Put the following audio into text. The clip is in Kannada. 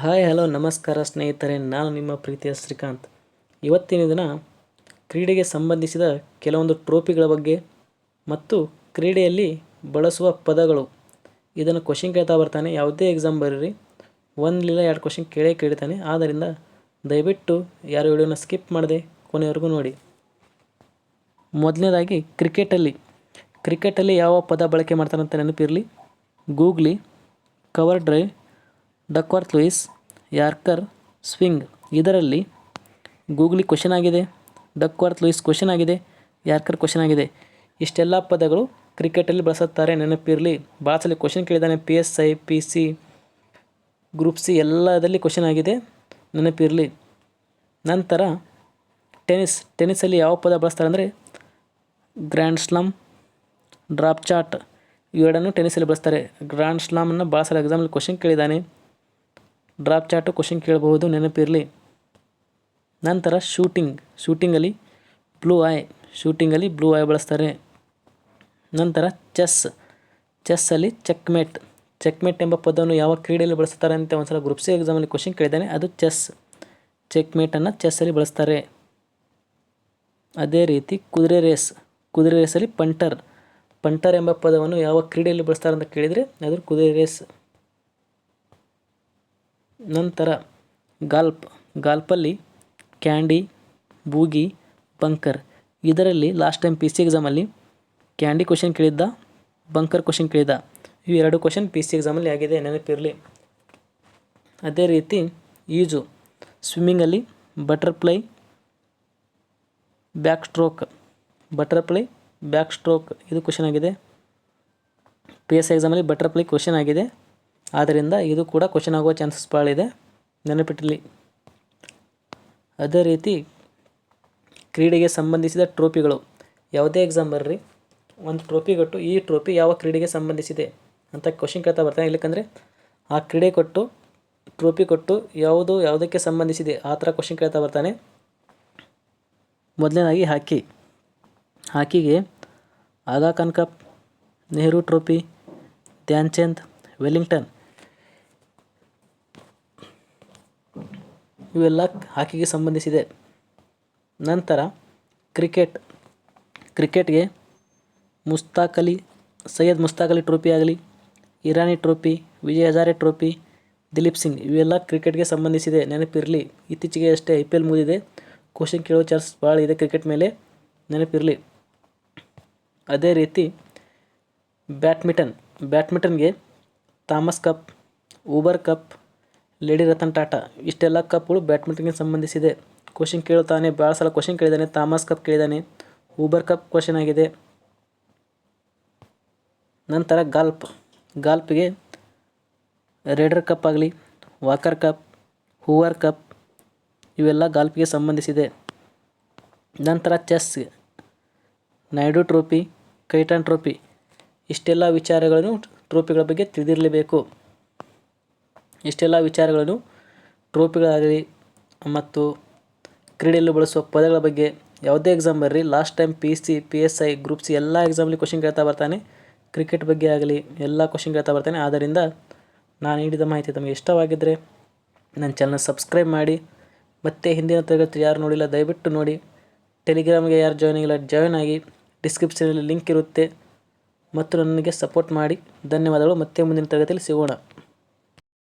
ಹಾಯ್, ಹಲೋ, ನಮಸ್ಕಾರ ಸ್ನೇಹಿತರೆ. ನಾನು ನಿಮ್ಮ ಪ್ರೀತಿಯ ಶ್ರೀಕಾಂತ್. ಇವತ್ತಿನ ದಿನ ಕ್ರೀಡೆಗೆ ಸಂಬಂಧಿಸಿದ ಕೆಲವೊಂದು ಟ್ರೋಫಿಗಳ ಬಗ್ಗೆ ಮತ್ತು ಕ್ರೀಡೆಯಲ್ಲಿ ಬಳಸುವ ಪದಗಳು. ಇದನ್ನು ಕ್ವಶನ್ ಕೇಳ್ತಾ ಬರ್ತಾನೆ. ಯಾವುದೇ ಎಕ್ಸಾಮ್ ಬರೀರಿ. ಒಂದಲಿಲ್ಲ ಎರಡು ಕ್ವಶನ್ ಕೇಳೇ ಕೇಳ್ತಾನೆ. ಆದ್ದರಿಂದ ದಯವಿಟ್ಟು ಯಾರು ವಿಡಿಯೋನ ಸ್ಕಿಪ್ ಮಾಡದೆ ಕೊನೆಯವರೆಗೂ ನೋಡಿ. ಮೊದಲನೇದಾಗಿ ಕ್ರಿಕೆಟಲ್ಲಿ ಕ್ರಿಕೆಟಲ್ಲಿ ಯಾವ ಪದ ಬಳಕೆ ಮಾಡ್ತಾರಂತ ನೆನಪಿರಲಿ. Googly cover drive Duckworth Lewis, yorker, swing ಇದರಲ್ಲಿ ಗೂಗ್ಲಿ ಕ್ವಶನ್ ಆಗಿದೆ, ಡಕ್ವರ್ತ್ ಲೂಯಿಸ್ ಕ್ವಶನ್ ಆಗಿದೆ, ಯಾರ್ಕರ್ ಕ್ವಶನ್ ಆಗಿದೆ. ಇಷ್ಟೆಲ್ಲ ಪದಗಳು ಕ್ರಿಕೆಟಲ್ಲಿ ಬಳಸುತ್ತಾರೆ. ನೆನಪಿರಲಿ ಭಾಳ question ಕೇಳಿದ್ದಾನೆ. P S I, P C, group C ಎಲ್ಲದಲ್ಲಿ question ಆಗಿದೆ. ನೆನಪಿರಲಿ. ನಂತರ ಟೆನಿಸ್, ಟೆನಿಸಲ್ಲಿ ಯಾವ ಪದ ಬಳಸ್ತಾರೆ ಅಂದರೆ ಗ್ರ್ಯಾಂಡ್ ಸ್ಲಮ್ ಡ್ರಾಪ್ ಚಾಟ್ ಇವೆರಡನ್ನು ಟೆನಿಸಲ್ಲಿ ಬಳಸ್ತಾರೆ. ಗ್ರ್ಯಾಂಡ್ ಸ್ಲಾಮನ್ನು ಭಾಳ ಸಲ ಎಕ್ಸಾಮಲ್ಲಿ ಕ್ವಶನ್ ಕೇಳಿದ್ದಾನೆ. ಡ್ರಾಪ್ ಚಾಟು ಕ್ವಶನ್ ಕೇಳಬಹುದು, ನೆನಪಿರಲಿ. ನಂತರ ಶೂಟಿಂಗ್ ಶೂಟಿಂಗಲ್ಲಿ ಬ್ಲೂ ಐ ಶೂಟಿಂಗಲ್ಲಿ ಬ್ಲೂ ಐ ಬಳಸ್ತಾರೆ. ನಂತರ ಚೆಸ್ ಚೆಸ್ಸಲ್ಲಿ ಚೆಕ್ಮೇಟ್ ಚೆಕ್ಮೇಟ್ ಎಂಬ ಪದವನ್ನು ಯಾವ ಕ್ರೀಡೆಯಲ್ಲಿ ಬಳಸ್ತಾರೆ ಅಂತ ಒಂದ್ಸಲ ಗ್ರೂಪ್ ಸಿ ಎಕ್ಸಾಮಲ್ಲಿ ಕ್ವಶನ್ ಕೇಳಿದ್ದಾನೆ, ಅದು ಚೆಸ್ ಚೆಕ್ಮೇಟನ್ನು ಚೆಸ್ಸಲ್ಲಿ ಬಳಸ್ತಾರೆ. ಅದೇ ರೀತಿ ಕುದುರೆ ರೇಸ್ ಕುದುರೆ ರೇಸಲ್ಲಿ ಪಂಟರ್ ಪಂಟರ್ ಎಂಬ ಪದವನ್ನು ಯಾವ ಕ್ರೀಡೆಯಲ್ಲಿ ಬಳಸ್ತಾರೆ ಅಂತ ಕೇಳಿದರೆ, ಅದು ಕುದುರೆ ರೇಸ್ ನಂತರ ಗಾಲ್ಪ್, ಗಾಲ್ಪಲ್ಲಿ ಕ್ಯಾಂಡಿ, ಬೂಗಿ, ಬಂಕರ್. ಇದರಲ್ಲಿ ಲಾಸ್ಟ್ ಟೈಮ್ ಪಿ ಸಿ ಎಕ್ಸಾಮಲ್ಲಿ ಕ್ಯಾಂಡಿ ಕ್ವಶನ್ ಕೇಳಿದ್ದ, ಬಂಕರ್ ಕ್ವಶನ್ ಕೇಳಿದ್ದ ಇವು ಎರಡು ಕ್ವಶನ್ ಪಿ ಸಿ ಎಕ್ಸಾಮಲ್ಲಿ ಆಗಿದೆ ನೆನಪಿರಲಿ ಅದೇ ರೀತಿ ಈಜು ಸ್ವಿಮ್ಮಿಂಗಲ್ಲಿ butterfly backstroke butterfly backstroke ಇದು ಕ್ವಶನ್ ಆಗಿದೆ. ಪಿ ಎಸ್ ಎಕ್ಸಾಮಲ್ಲಿ ಬಟರ್ಫ್ಲೈ ಕ್ವಶನ್ ಆಗಿದೆ. ಆದ್ದರಿಂದ ಇದು ಕೂಡ ಕ್ವಶನ್ ಆಗುವ ಚಾನ್ಸಸ್ ಭಾಳ ಇದೆ ನೆನಪಿಟ್ಟಿರಲಿ ಅದೇ ರೀತಿ ಕ್ರೀಡೆಗೆ ಸಂಬಂಧಿಸಿದ ಟ್ರೋಫಿಗಳು ಯಾವುದೇ ಎಕ್ಸಾಮ್ ಬರ್ರಿ. ಒಂದು ಟ್ರೋಫಿ ಕೊಟ್ಟು ಈ ಟ್ರೋಫಿ ಯಾವ ಕ್ರೀಡೆಗೆ ಸಂಬಂಧಿಸಿದೆ ಅಂತ ಕ್ವಶನ್ ಕೇಳ್ತಾ ಬರ್ತಾನೆ. ಇಲ್ಲಕ್ಕಂದರೆ ಆ ಕ್ರೀಡೆ ಕೊಟ್ಟು ಟ್ರೋಫಿ ಕೊಟ್ಟು ಯಾವುದು ಯಾವುದಕ್ಕೆ ಸಂಬಂಧಿಸಿದೆ ಆ ಥರ ಕ್ವಶನ್ ಕೇಳ್ತಾ ಬರ್ತಾನೆ. ಮೊದಲನೇದಾಗಿ hockey. ಹಾಕಿಗೆ Aga Khan cup Nehru trophy Dhyan Chand Wellington ಇವೆಲ್ಲ ಹಾಕಿಗೆ ಸಂಬಂಧಿಸಿದೆ. ನಂತರ ಕ್ರಿಕೆಟ್. ಕ್ರಿಕೆಟ್ಗೆ ಮುಸ್ತಾಕ್ ಅಲಿ, ಸೈಯದ್ ಮುಸ್ತಾಕ್ ಅಲಿ ಟ್ರೋಫಿ ಆಗಲಿ, ಇರಾನಿ ಟ್ರೋಫಿ, ವಿಜಯ್ ಹಜಾರೆ ಟ್ರೋಫಿ, ದಿಲೀಪ್ ಸಿಂಗ್ ಇವೆಲ್ಲ ಕ್ರಿಕೆಟ್ಗೆ ಸಂಬಂಧಿಸಿದೆ. ನೆನಪಿರಲಿ, ಇತ್ತೀಚೆಗೆ ಅಷ್ಟೇ ಐ ಪಿ ಎಲ್ ಮುಗಿದಿದೆ. ಕ್ವಶನ್ ಕೇಳೋ ಚಾನ್ಸ್ ಭಾಳ ಇದೆ ಕ್ರಿಕೆಟ್ ಮೇಲೆ. ನೆನಪಿರಲಿ. ಅದೇ ರೀತಿ badminton. ಬ್ಯಾಡ್ಮಿಟನ್ಗೆ Thomas cup Uber cup lady Ratan Tata. ಇಷ್ಟೆಲ್ಲ ಕಪ್ಗಳು ಬ್ಯಾಡ್ಮಿಂಟನ್ಗೆ ಸಂಬಂಧಿಸಿದೆ. ಕ್ವಶನ್ ಕೇಳ್ತಾನೆ ಭಾಳ ಸಲ ಕ್ವಶನ್ ಕೇಳಿದ್ದಾನೆ ಥಾಮಸ್ ಕಪ್ ಕೇಳಿದ್ದಾನೆ ಊಬರ್ ಕಪ್ ಕ್ವಶನ್ ಆಗಿದೆ. ನಂತರ ಗಾಲ್ಪ್. ಗಾಲ್ಪ್ಗೆ ರೇಡರ್ ಕಪ್ ಆಗಲಿ ವಾಕರ್ ಕಪ್ ಹೂವರ್ ಕಪ್ ಇವೆಲ್ಲ ಗಾಲ್ಪ್ಗೆ ಸಂಬಂಧಿಸಿದೆ. ನಂತರ chess. Naidu trophy, Khaitan trophy. ಇಷ್ಟೆಲ್ಲ ವಿಚಾರಗಳನ್ನು ಟ್ರೋಫಿಗಳ ಬಗ್ಗೆ ತಿಳಿದಿರಲೇಬೇಕು. ಇಷ್ಟೆಲ್ಲ ವಿಚಾರಗಳನ್ನು ಟ್ರೋಪಿಗಳಾಗಲಿ ಮತ್ತು ಕ್ರೀಡೆಯಲ್ಲಿ ಬಳಸುವ ಪದಗಳ ಬಗ್ಗೆ ಯಾವುದೇ ಎಕ್ಸಾಮ್ ಬರ್ರಿ last time P C P S I group C ಎಲ್ಲ ಎಕ್ಸಾಮಲ್ಲಿ ಕ್ವಶನ್ ಕೇಳ್ತಾ ಬರ್ತಾನೆ. ಕ್ರಿಕೆಟ್ ಬಗ್ಗೆ ಆಗಲಿ, ಎಲ್ಲ ಕ್ವಶನ್ ಕೇಳ್ತಾ ಬರ್ತಾನೆ. ಆದ್ದರಿಂದ ನಾನು ನೀಡಿದ ಮಾಹಿತಿ ತಮಗೆ ಇಷ್ಟವಾಗಿದ್ದರೆ ನನ್ನ ಚಾನಲ್ ಸಬ್ಸ್ಕ್ರೈಬ್ ಮಾಡಿ. ಮತ್ತು ಹಿಂದಿನ ತರಗತಿ ಯಾರು ನೋಡಿಲ್ಲ, ದಯವಿಟ್ಟು ನೋಡಿ. ಟೆಲಿಗ್ರಾಮ್ಗೆ ಯಾರು ಜಾಯ್ನ್ ಆಗಿಲ್ಲ ಜಾಯ್ನ್ ಆಗಿ. ಡಿಸ್ಕ್ರಿಪ್ಷನಲ್ಲಿ ಲಿಂಕ್ ಇರುತ್ತೆ. ಮತ್ತು ನನಗೆ ಸಪೋರ್ಟ್ ಮಾಡಿ. ಧನ್ಯವಾದಗಳು. ಮತ್ತೆ ಮುಂದಿನ ತರಗತಿಯಲ್ಲಿ ಸಿಗೋಣ.